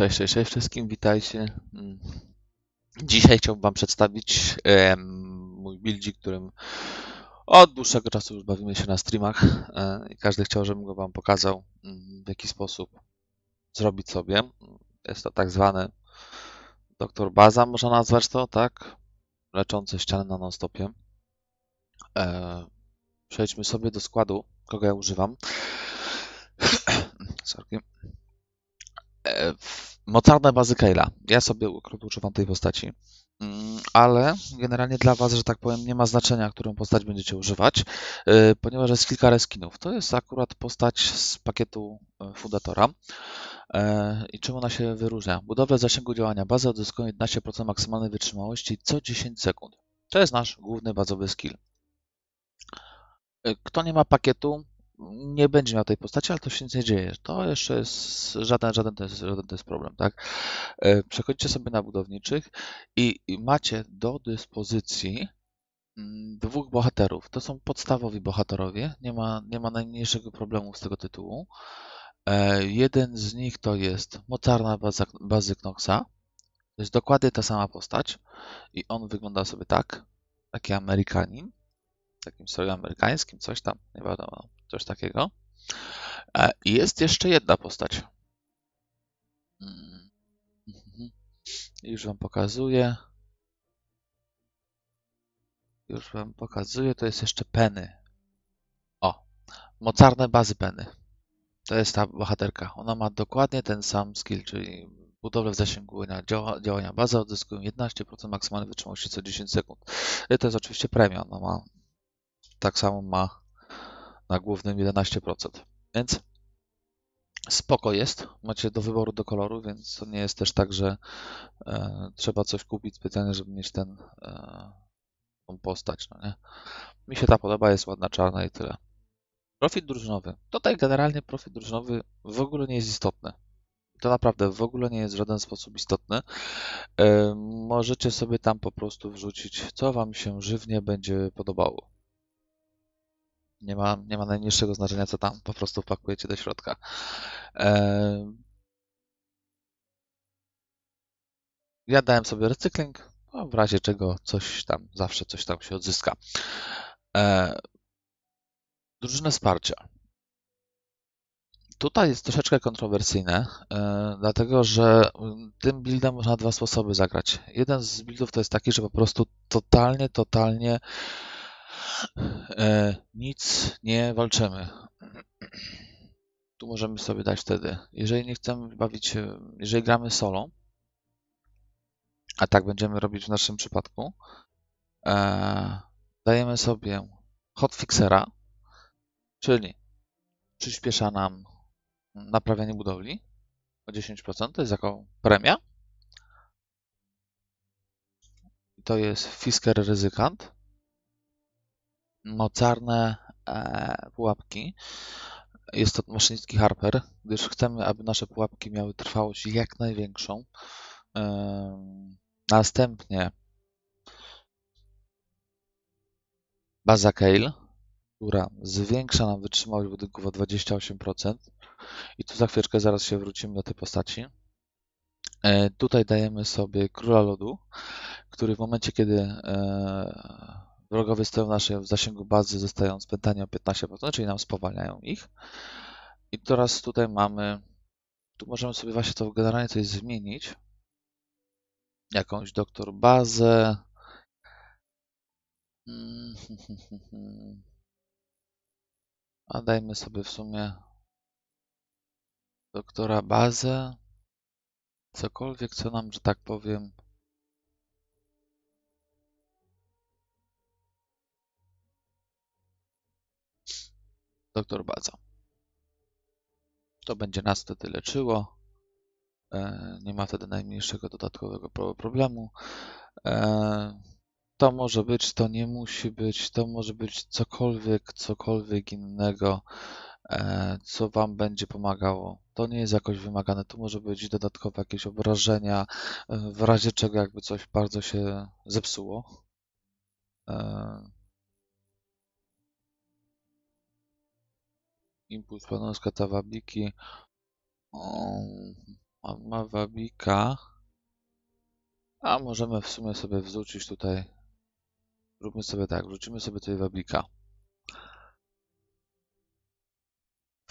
Cześć, cześć, cześć wszystkim, witajcie. Mm. Dzisiaj chciałbym Wam przedstawić mój buildzik, którym od dłuższego czasu już bawimy się na streamach e, i każdy chciał, żebym go Wam pokazał, mm, w jaki sposób zrobić sobie. Jest to tak zwany doktor Baza, można nazwać to, tak? Leczący ściany na non-stopie. E, Przejdźmy sobie do składu, kogo ja używam. Sorry. Mocarne bazy Keila. Ja sobie akurat używam tej postaci, Mm, ale generalnie dla Was, że tak powiem, nie ma znaczenia, którą postać będziecie używać, e, ponieważ jest kilka reskinów. To jest akurat postać z pakietu e, Fundatora. E, I czym ona się wyróżnia? Budowę zasięgu działania bazy odzyskują 11% maksymalnej wytrzymałości co 10 sekund. To jest nasz główny bazowy skill. E, Kto nie ma pakietu, nie będzie miał tej postaci, ale to się nic nie dzieje. To jeszcze jest żaden, żaden, to jest, żaden to jest problem, tak? E, Przechodzicie sobie na budowniczych i, macie do dyspozycji mm, dwóch bohaterów. To są podstawowi bohaterowie. Nie ma, nie ma najmniejszego problemu z tego tytułu. E, Jeden z nich to jest mocarna baza, bazy Knoxa. To jest dokładnie ta sama postać i on wygląda sobie tak, taki Amerykanin takim stroju amerykańskim, coś tam, nie wiadomo, coś takiego. E, I jest jeszcze jedna postać. Mhm. Już wam pokazuję. Już wam pokazuję, to jest jeszcze Penny. O, mocarne bazy Penny. To jest ta bohaterka. Ona ma dokładnie ten sam skill, czyli budowlę w zasięgu działa, działania bazy odzyskują 11% maksymalnej wytrzymałości co 10 sekund. To jest oczywiście premia. Ona ma tak samo ma na głównym 11%. Więc spoko jest. Macie do wyboru do koloru, więc to nie jest też tak, że e, trzeba coś kupić specjalnie, żeby mieć ten, e, tą postać. No nie? Mi się ta podoba, jest ładna czarna i tyle. Profit drużynowy. Tutaj generalnie profit drużynowy w ogóle nie jest istotny. To naprawdę w ogóle nie jest w żaden sposób istotny. E, możecie sobie tam po prostu wrzucić, co Wam się żywnie będzie podobało. Nie ma, nie ma najmniejszego znaczenia, co tam po prostu wpakujecie do środka. E, Ja dałem sobie recykling, a w razie czego coś tam, zawsze coś tam się odzyska. E, Drużynę wsparcia. Tutaj jest troszeczkę kontrowersyjne, e, dlatego że mm, tym buildem można dwa sposoby zagrać. Jeden z buildów to jest taki, że po prostu totalnie, totalnie nic nie walczymy. Tu możemy sobie dać wtedy, jeżeli nie chcemy bawić się, jeżeli gramy solo, a tak będziemy robić w naszym przypadku, e, dajemy sobie hotfixera, czyli przyspiesza nam naprawianie budowli o 10%, to jest jako premia. I To jest Fisker Ryzykant. Mocarne e, pułapki. Jest to maszynistki Harper, gdyż chcemy, aby nasze pułapki miały trwałość jak największą. Em, Następnie baza Kale, która zwiększa nam wytrzymałość budynków o 28%. I tu za chwileczkę zaraz się wrócimy do tej postaci. E, Tutaj dajemy sobie Króla Lodu, który w momencie, kiedy e, wrogowie stoją w naszej w zasięgu bazy, zostają spętani o 15%, czyli nam spowalniają ich. I teraz tutaj mamy, tu możemy sobie właśnie to generalnie coś zmienić. Jakąś doktor bazę. A dajmy sobie w sumie doktora bazę. Cokolwiek, co nam, że tak powiem, doktor baza. To będzie nas wtedy leczyło. E, Nie ma wtedy najmniejszego dodatkowego pro- problemu. E, To może być, to nie musi być, to może być cokolwiek, cokolwiek innego, e, co Wam będzie pomagało. To nie jest jakoś wymagane. Tu może być dodatkowe jakieś obrażenia, w razie czego jakby coś bardzo się zepsuło. Impuls. O, On ma wabika. A możemy w sumie sobie wrzucić tutaj. Róbmy sobie tak, wrzucimy sobie tutaj wabika.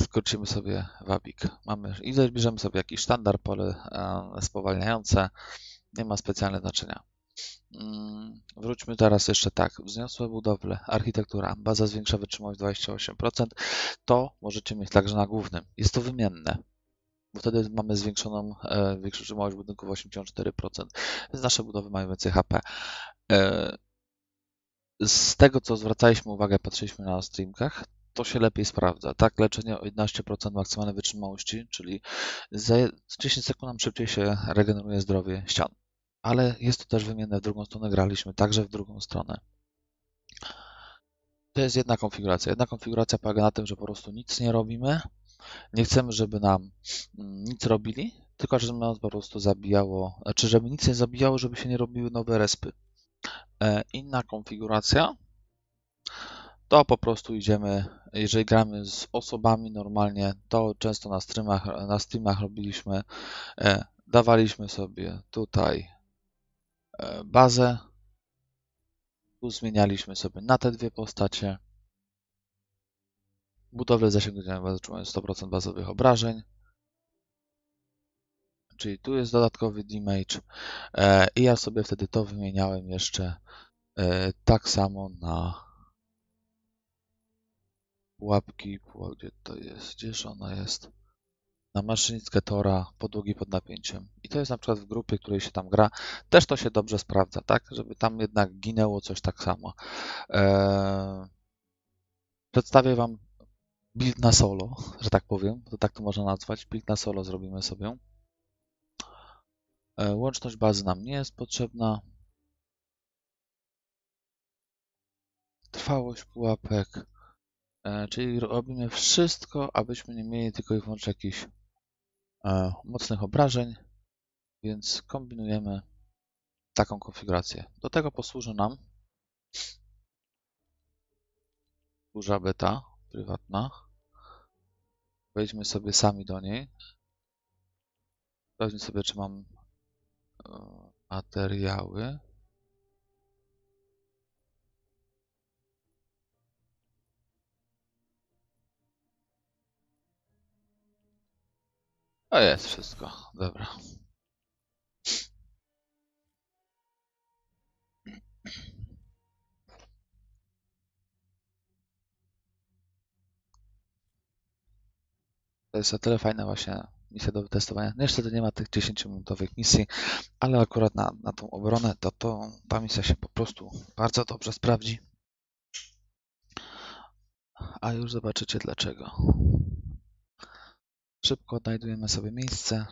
Skrócimy sobie wabik. Mamy i zabierzemy sobie jakiś sztandar, pole e, spowalniające. Nie ma specjalnego znaczenia. Mm, Wróćmy teraz jeszcze tak. Wzniosłe budowle, architektura, baza zwiększa wytrzymałość 28%. To możecie mieć także na głównym. Jest to wymienne, bo wtedy mamy zwiększoną e, wytrzymałość budynku o 84%. Więc nasze budowy mają więcej HP. E, z tego, co zwracaliśmy uwagę, patrzyliśmy na streamkach, to się lepiej sprawdza. Tak, leczenie o 11% maksymalnej wytrzymałości, czyli za 10 sekund nam szybciej się regeneruje zdrowie ścian. Ale jest to też wymienne w drugą stronę, graliśmy także w drugą stronę. To jest jedna konfiguracja. Jedna konfiguracja polega na tym, że po prostu nic nie robimy. Nie chcemy, żeby nam mm, nic robili, tylko żeby nas po prostu zabijało, znaczy żeby nic nie zabijało, żeby się nie robiły nowe respy. E, Inna konfiguracja to po prostu idziemy, jeżeli gramy z osobami normalnie, to często na streamach, na streamach robiliśmy, e, dawaliśmy sobie tutaj bazę, tu zmienialiśmy sobie na te dwie postacie, budowlę zasięgnięcia otrzymują 100% bazowych obrażeń, czyli tu jest dodatkowy damage. E, i ja sobie wtedy to wymieniałem jeszcze e, tak samo na pułapki, pułap, gdzie to jest, gdzież ona jest, na maszynistkę tora, podłogi pod napięciem. I to jest na przykład w grupie, której się tam gra, też to się dobrze sprawdza, tak? Żeby tam jednak ginęło coś tak samo. Eee... Przedstawię Wam build na solo, że tak powiem, to tak to można nazwać. Build na solo zrobimy sobie. Eee, łączność bazy nam nie jest potrzebna. Trwałość pułapek. E, czyli robimy wszystko, abyśmy nie mieli tylko i wyłącznie jakichś e, mocnych obrażeń, więc kombinujemy taką konfigurację. Do tego posłuży nam burza beta prywatna. Wejdźmy sobie sami do niej. Sprawdźmy sobie, czy mam e, materiały. A jest wszystko, dobra. To jest o tyle fajna właśnie misja do wytestowania. Niestety nie ma tych 10-minutowych misji, ale akurat na, na tą obronę to, to ta misja się po prostu bardzo dobrze sprawdzi. A już zobaczycie dlaczego. Szybko odnajdujemy sobie miejsce.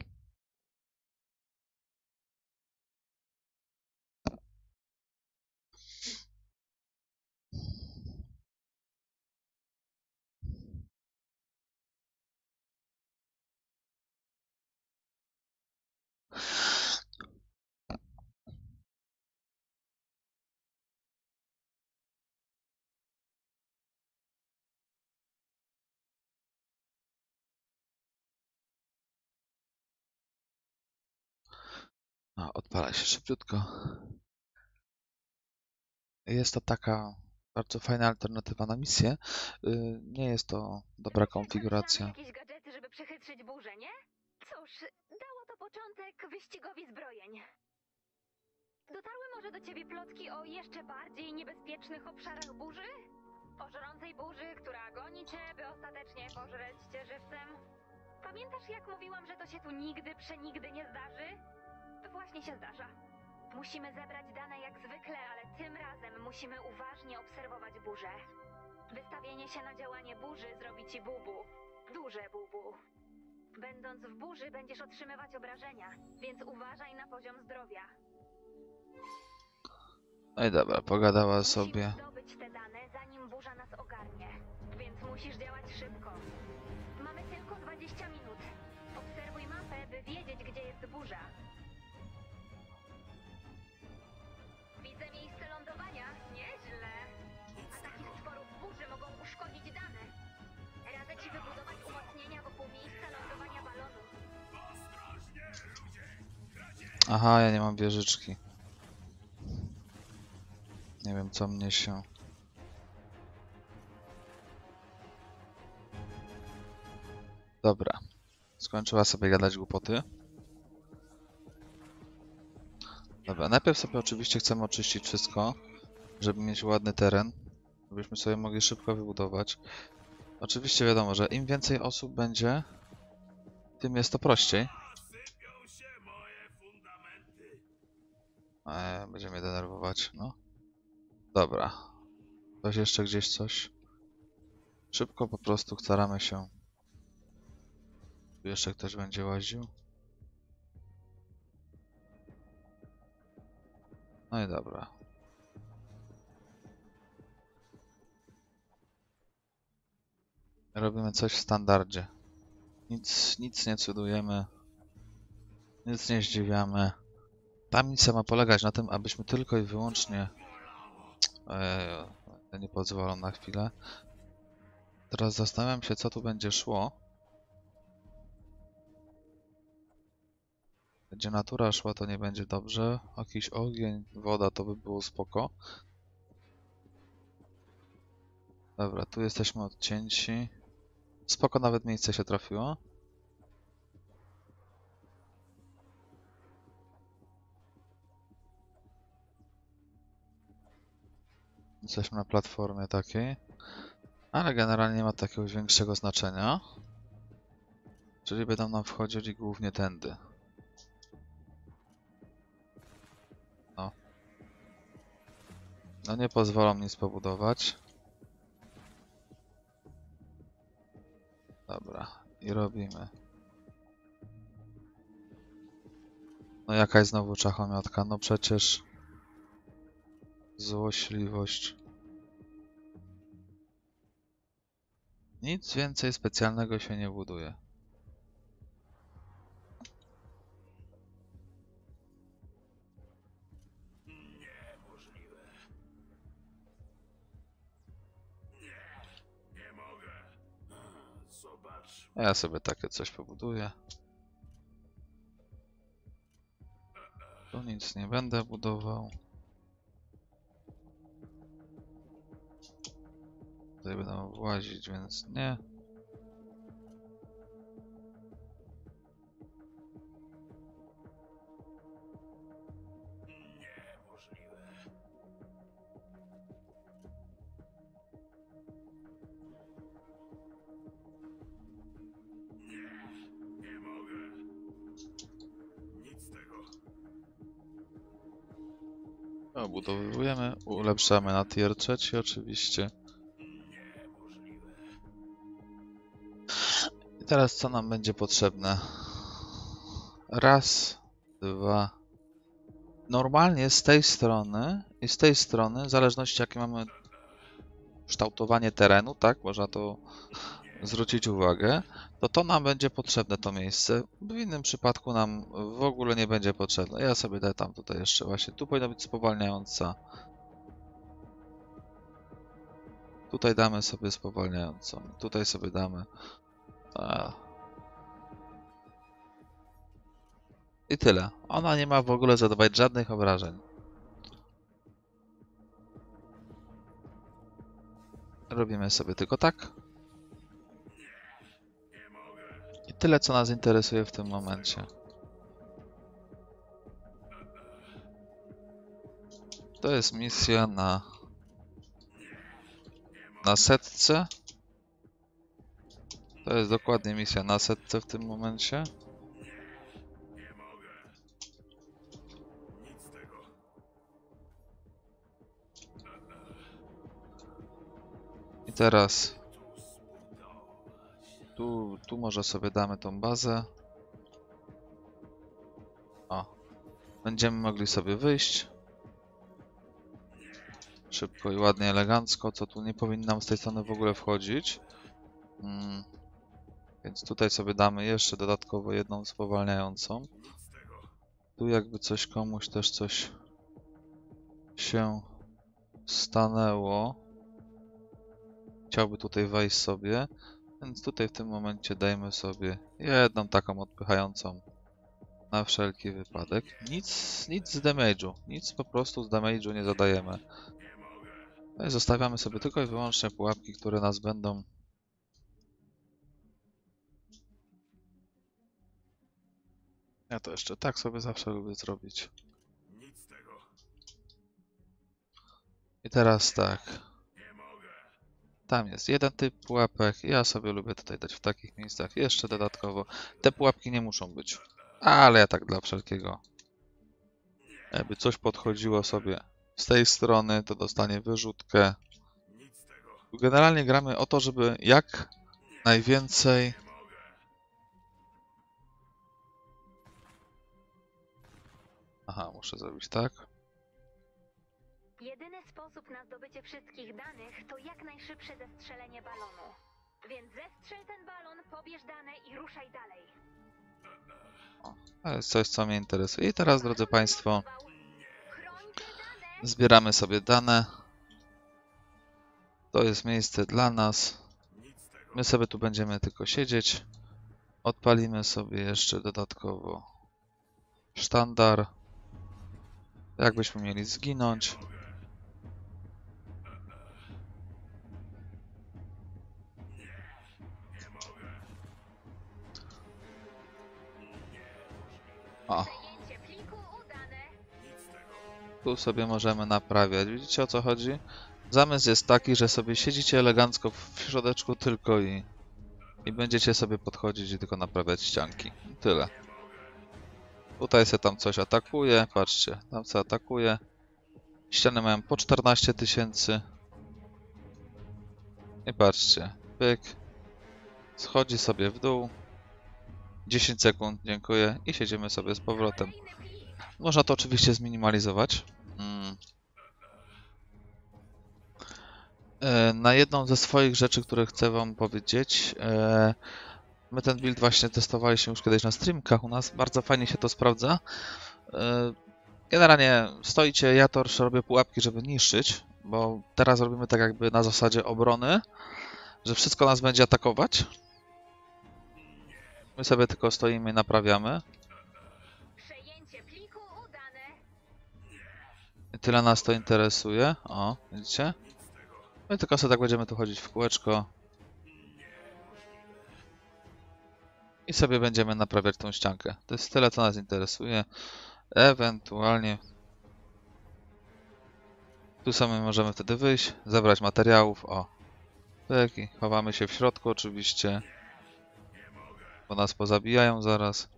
A, odpala się szybciutko. Jest to taka bardzo fajna alternatywa na misję. Y, Nie jest to dobra konfiguracja. jakieś gadżety, żeby przechytrzyć burzę, nie? Cóż, dało to początek wyścigowi zbrojeń. Dotarły może do ciebie plotki o jeszcze bardziej niebezpiecznych obszarach burzy? O żrącej burzy, która goni cię, by ostatecznie pożreć cię żywcem? Pamiętasz, jak mówiłam, że to się tu nigdy, przenigdy nie zdarzy? Właśnie się zdarza. Musimy zebrać dane jak zwykle, ale tym razem musimy uważnie obserwować burzę. Wystawienie się na działanie burzy zrobi ci bubu. Duże bubu. Będąc w burzy będziesz otrzymywać obrażenia, więc uważaj na poziom zdrowia. No i dobra, pogadała Musimy sobie. zdobyć te dane, zanim burza nas ogarnie, więc musisz działać szybko. Mamy tylko 20 minut. Obserwuj mapę, by wiedzieć, gdzie jest burza. Widzę miejsce lądowania. Nieźle. Ataki burzy mogą uszkodzić dane. Radzę ci wybudować umocnienia wokół miejsca lądowania balonu. Aha, ja nie mam wieżyczki. Nie wiem, co mnie się... Dobra. Skończyła sobie gadać głupoty. Dobra, najpierw sobie oczywiście chcemy oczyścić wszystko, żeby mieć ładny teren, żebyśmy sobie mogli szybko wybudować. Oczywiście wiadomo, że im więcej osób będzie, tym jest to prościej. Eee, będzie mnie denerwować, no. Dobra. Ktoś jeszcze gdzieś coś? Szybko po prostu staramy się. Tu jeszcze ktoś będzie łaził. No i dobra. Robimy coś w standardzie. Nic, nic nie cudujemy. Nic nie zdziwiamy. Ta misja ma polegać na tym, abyśmy tylko i wyłącznie... Eee, nie pozwolą na chwilę. Teraz zastanawiam się, co tu będzie szło. Będzie natura szła, to nie będzie dobrze. Jakiś ogień, woda, to by było spoko. Dobra, tu jesteśmy odcięci. Spoko, nawet miejsce się trafiło. Jesteśmy na platformie takiej. Ale generalnie nie ma takiego większego znaczenia. Czyli będą nam wchodzili głównie tędy. No nie pozwolą nic pobudować. Dobra, i robimy. No jakaś znowu czachomiotka, no przecież... Złośliwość. Nic więcej specjalnego się nie buduje. Ja sobie takie coś pobuduję. Tu nic nie będę budował. Tutaj będą włazić, więc nie. Obudowujemy, ulepszamy na tier oczywiście. I teraz co nam będzie potrzebne? Raz, dwa. Normalnie z tej strony i z tej strony, w zależności jakie mamy kształtowanie terenu, tak, można to zwrócić uwagę, to to nam będzie potrzebne to miejsce. W innym przypadku nam w ogóle nie będzie potrzebne. Ja sobie daję tam tutaj jeszcze właśnie, tu powinna być spowalniająca. Tutaj damy sobie spowalniającą, tutaj sobie damy a. I tyle. Ona nie ma w ogóle zadawać żadnych obrażeń. Robimy sobie tylko tak. Tyle, co nas interesuje w tym momencie. To jest misja na na setce. To jest dokładnie misja na setce w tym momencie. I teraz tu, tu może sobie damy tą bazę. O. Będziemy mogli sobie wyjść. Szybko i ładnie, elegancko, co tu nie powinnam z tej strony w ogóle wchodzić. Mm. Więc tutaj sobie damy jeszcze dodatkowo jedną spowalniającą. Tu jakby coś komuś też coś się stanęło. Chciałby tutaj wejść sobie, więc tutaj w tym momencie dajmy sobie jedną taką odpychającą Na wszelki wypadek. Nic, nic z damage'u. Nic po prostu z damage'u nie zadajemy. No i zostawiamy sobie tylko i wyłącznie pułapki, które nas będą Ja to jeszcze tak sobie zawsze lubię zrobić. I teraz tak. Tam jest jeden typ pułapek. Ja sobie lubię tutaj dać w takich miejscach. Jeszcze dodatkowo. Te pułapki nie muszą być. Ale ja tak dla wszelkiego. Jakby coś podchodziło sobie z tej strony, to dostanie wyrzutkę. Generalnie gramy o to, żeby jak najwięcej. Aha, muszę zrobić tak. Jedyny sposób na zdobycie wszystkich danych to jak najszybsze zestrzelenie balonu. Więc zestrzel ten balon, pobierz dane i ruszaj dalej. To jest coś, co mnie interesuje. I teraz, drodzy Państwo, zbieramy sobie dane. To jest miejsce dla nas. My sobie tu będziemy tylko siedzieć. Odpalimy sobie jeszcze dodatkowo sztandar. Jakbyśmy mieli zginąć. O, tu sobie możemy naprawiać. Widzicie o co chodzi? Zamysł jest taki, że sobie siedzicie elegancko w środeczku tylko i, i będziecie sobie podchodzić i tylko naprawiać ścianki. Tyle. Tutaj się tam coś atakuje, patrzcie, tam co atakuje. Ściany mają po 14 tysięcy. I patrzcie, pyk. Schodzi sobie w dół. 10 sekund, dziękuję. I siedzimy sobie z powrotem. Można to oczywiście zminimalizować. Mm. E, Na jedną ze swoich rzeczy, które chcę Wam powiedzieć, e, my ten build właśnie testowaliśmy już kiedyś na streamkach u nas, bardzo fajnie się to sprawdza. E, Generalnie stoicie, ja to robię pułapki, żeby niszczyć, bo teraz robimy tak jakby na zasadzie obrony, że wszystko nas będzie atakować. My sobie tylko stoimy i naprawiamy. Przejęcie pliku udane. I tyle nas to interesuje. O, widzicie? My tylko sobie tak będziemy tu chodzić w kółeczko. I sobie będziemy naprawiać tą ściankę. To jest tyle, co nas interesuje. Ewentualnie... Tu sami możemy wtedy wyjść, zebrać materiałów. O, tak i chowamy się w środku oczywiście. Bo nas pozabijają zaraz.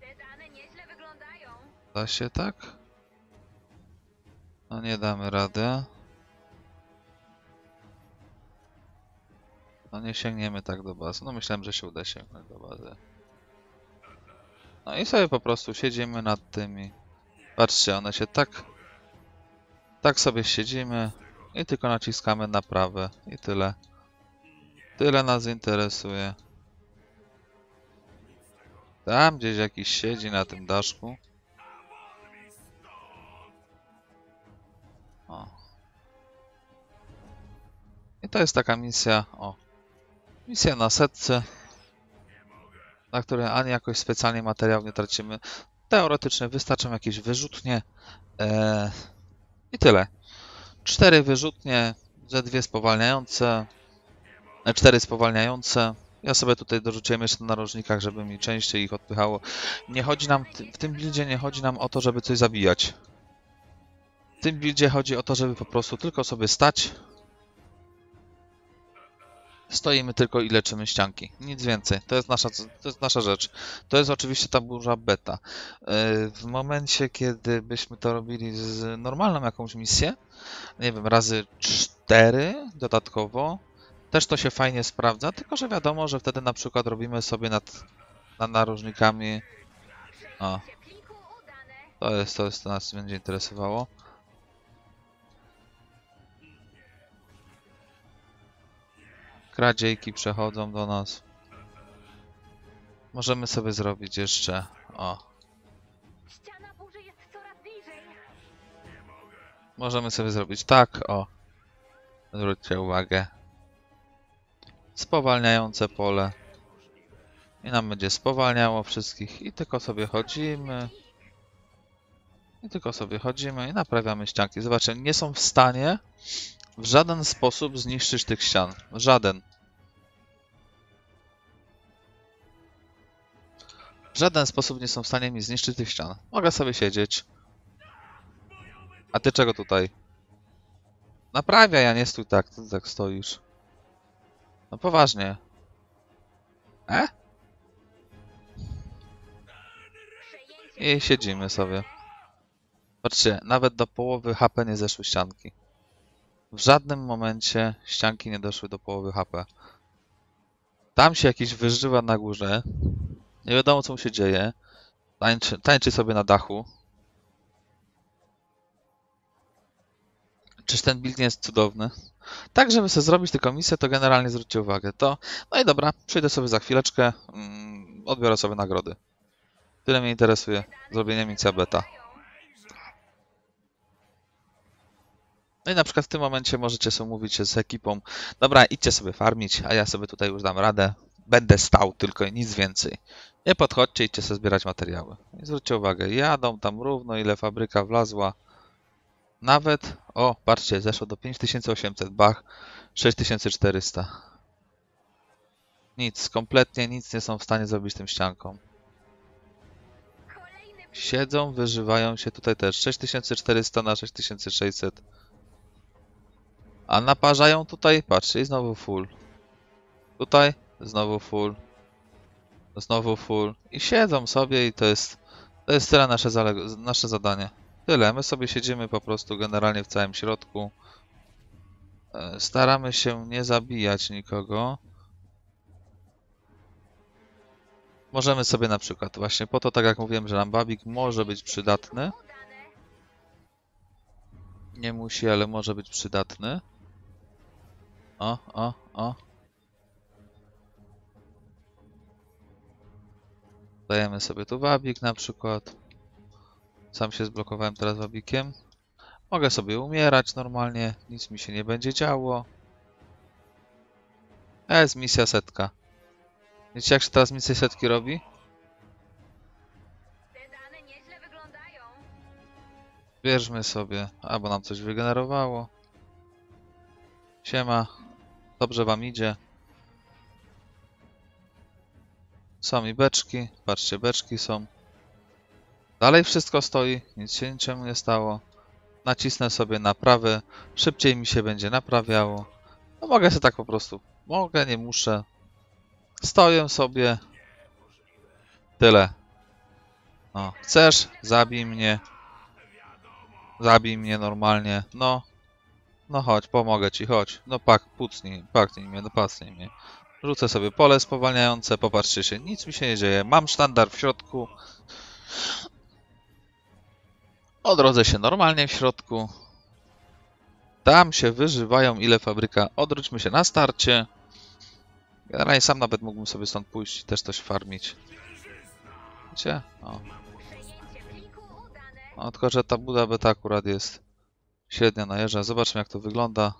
Te dane nieźle wyglądają. Da się tak? No nie damy rady. No nie sięgniemy tak do bazy. No myślałem, że się uda sięgnąć do bazy. No i sobie po prostu siedzimy nad tymi. Patrzcie, one się tak... Tak sobie siedzimy i tylko naciskamy na prawe i tyle. Tyle nas interesuje. Tam gdzieś jakiś siedzi na tym daszku. O. I to jest taka misja, o. Misja na setce, na której ani jakoś specjalnie materiał nie tracimy. Teoretycznie wystarczą jakieś wyrzutnie. E, I tyle. Cztery wyrzutnie, ze dwie spowalniające, e, cztery spowalniające. Ja sobie tutaj dorzuciłem jeszcze na narożnikach, żeby mi częściej ich odpychało. Nie chodzi nam, w tym buildzie nie chodzi nam o to, żeby coś zabijać. W tym buildzie chodzi o to, żeby po prostu tylko sobie stać. Stoimy tylko i leczymy ścianki. Nic więcej. To jest nasza, to jest nasza rzecz. To jest oczywiście ta burza beta. Yy, W momencie, kiedy byśmy to robili z normalną jakąś misję, nie wiem, razy 4 dodatkowo, też to się fajnie sprawdza, tylko że wiadomo, że wtedy na przykład robimy sobie nad, nad narożnikami. O, to jest to, jest, to nas będzie interesowało. Kradziejki przechodzą do nas. Możemy sobie zrobić jeszcze. O, Ściana burzy jest coraz bliżej. możemy sobie zrobić tak. O, zwróćcie uwagę. Spowalniające pole. I nam będzie spowalniało wszystkich i tylko sobie chodzimy. I tylko sobie chodzimy i naprawiamy ścianki. Zobaczcie, nie są w stanie w żaden sposób zniszczyć tych ścian. Żaden. W żaden sposób nie są w stanie mi zniszczyć tych ścian. Mogę sobie siedzieć. A ty czego tutaj? Naprawiaj, a nie stój tak, ty tak stoisz. No poważnie. E? I siedzimy sobie. Patrzcie, nawet do połowy HP nie zeszły ścianki. W żadnym momencie ścianki nie doszły do połowy HP. Tam się jakiś wyżywa na górze. Nie wiadomo co mu się dzieje. Tańczy, tańczy sobie na dachu. Czyż ten build nie jest cudowny? Tak, żeby sobie zrobić tę komisję, to generalnie zwróćcie uwagę. To, no i dobra, przyjdę sobie za chwileczkę, mm, odbiorę sobie nagrody. Tyle mnie interesuje. Zrobienie misja beta. No i na przykład w tym momencie możecie sobie mówić z ekipą, dobra, idźcie sobie farmić, a ja sobie tutaj już dam radę. Będę stał tylko i nic więcej. Nie podchodźcie, idźcie sobie zbierać materiały. I zwróćcie uwagę, jadą tam równo, ile fabryka wlazła. Nawet, o, patrzcie, zeszło do 5800, bach, 6400. Nic, kompletnie nic nie są w stanie zrobić tym. Kolejny Siedzą, wyżywają się tutaj też 6400 na 6600. A naparzają tutaj, patrzcie, i znowu full. Tutaj, znowu full. Znowu full. I siedzą sobie i to jest, to jest tyle nasze, nasze zadanie. Tyle, my sobie siedzimy po prostu generalnie w całym środku. E, Staramy się nie zabijać nikogo. Możemy sobie na przykład, właśnie po to, tak jak mówiłem, że nam babik może być przydatny. Nie musi, ale może być przydatny. O, o, o. Dajemy sobie tu wabik na przykład. Sam się zblokowałem teraz wabikiem. Mogę sobie umierać normalnie, nic mi się nie będzie działo. E, Jest misja setka. Wiecie jak się teraz misja setki robi? Bierzmy sobie, albo nam coś wygenerowało. Siema, dobrze wam idzie. Są i beczki, patrzcie, beczki są. Dalej wszystko stoi, nic się niczemu nie stało. Nacisnę sobie naprawy, szybciej mi się będzie naprawiało. No mogę sobie tak po prostu, mogę, nie muszę. Stoję sobie. Tyle. No, chcesz? Zabij mnie. Zabij mnie normalnie. No. No chodź, pomogę ci, chodź. No pak, pucnij, paknij mnie, no pacnij mnie. Rzucę sobie pole spowalniające, popatrzcie się, nic mi się nie dzieje. Mam sztandar w środku. Odrodzę się normalnie w środku. Tam się wyżywają ile fabryka. Odwróćmy się na starcie. Generalnie sam nawet mógłbym sobie stąd pójść i też coś farmić. Wiecie? O. No, tylko, że ta buda beta akurat jest średnia najeżdża. Zobaczmy, jak to wygląda.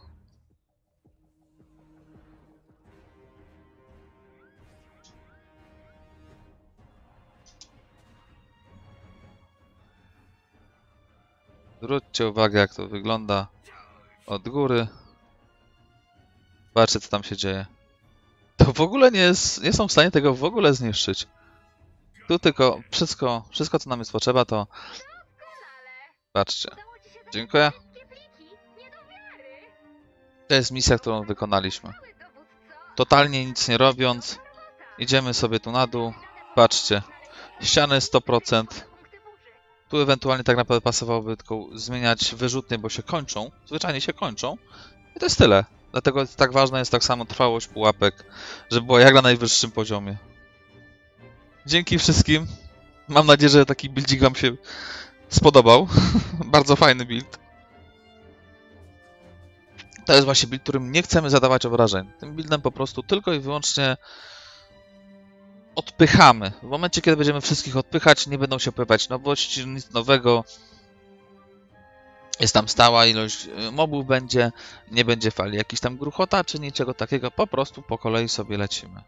Zwróćcie uwagę, jak to wygląda od góry. Patrzcie, co tam się dzieje. To w ogóle nie, jest, nie są w stanie tego w ogóle zniszczyć. Tu tylko wszystko, wszystko co nam jest potrzeba, to patrzcie. Dziękuję. To jest misja, którą wykonaliśmy. Totalnie nic nie robiąc, idziemy sobie tu na dół. Patrzcie, ściany 100%. Tu ewentualnie tak naprawdę pasowałoby tylko zmieniać wyrzutnie, bo się kończą. Zwyczajnie się kończą. I to jest tyle. Dlatego tak ważna jest tak samo trwałość pułapek, żeby była jak na najwyższym poziomie. Dzięki wszystkim. Mam nadzieję, że taki buildzik wam się spodobał. Bardzo fajny build. To jest właśnie build, którym nie chcemy zadawać obrażeń. Tym buildem po prostu tylko i wyłącznie odpychamy. W momencie, kiedy będziemy wszystkich odpychać, nie będą się pojawiać nowości, nic nowego. Jest tam stała ilość y, mobów będzie, nie będzie fali jakichś tam gruchota czy niczego takiego, po prostu po kolei sobie lecimy.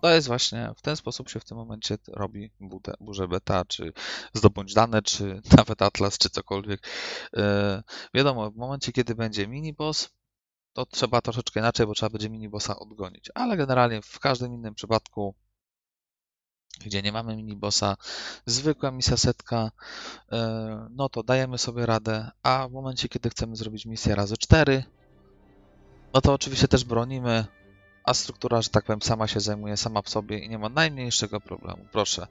To jest właśnie, w ten sposób się w tym momencie robi budę, burzę beta, czy zdobądź dane, czy nawet atlas, czy cokolwiek. E, wiadomo, w momencie, kiedy będzie miniboss, to trzeba troszeczkę inaczej, bo trzeba będzie minibossa odgonić. Ale generalnie w każdym innym przypadku, gdzie nie mamy minibossa, zwykła misja setka, e, no to dajemy sobie radę, a w momencie, kiedy chcemy zrobić misję razy 4, no to oczywiście też bronimy, a struktura, że tak powiem, sama się zajmuje sama w sobie i nie ma najmniejszego problemu. Proszę,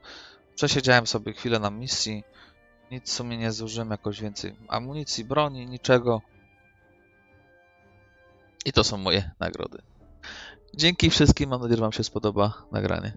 przesiedziałem sobie chwilę na misji, nic w sumie nie zużyłem jakoś więcej amunicji, broni, niczego. I to są moje nagrody. Dzięki wszystkim, mam nadzieję, że Wam się spodoba nagranie.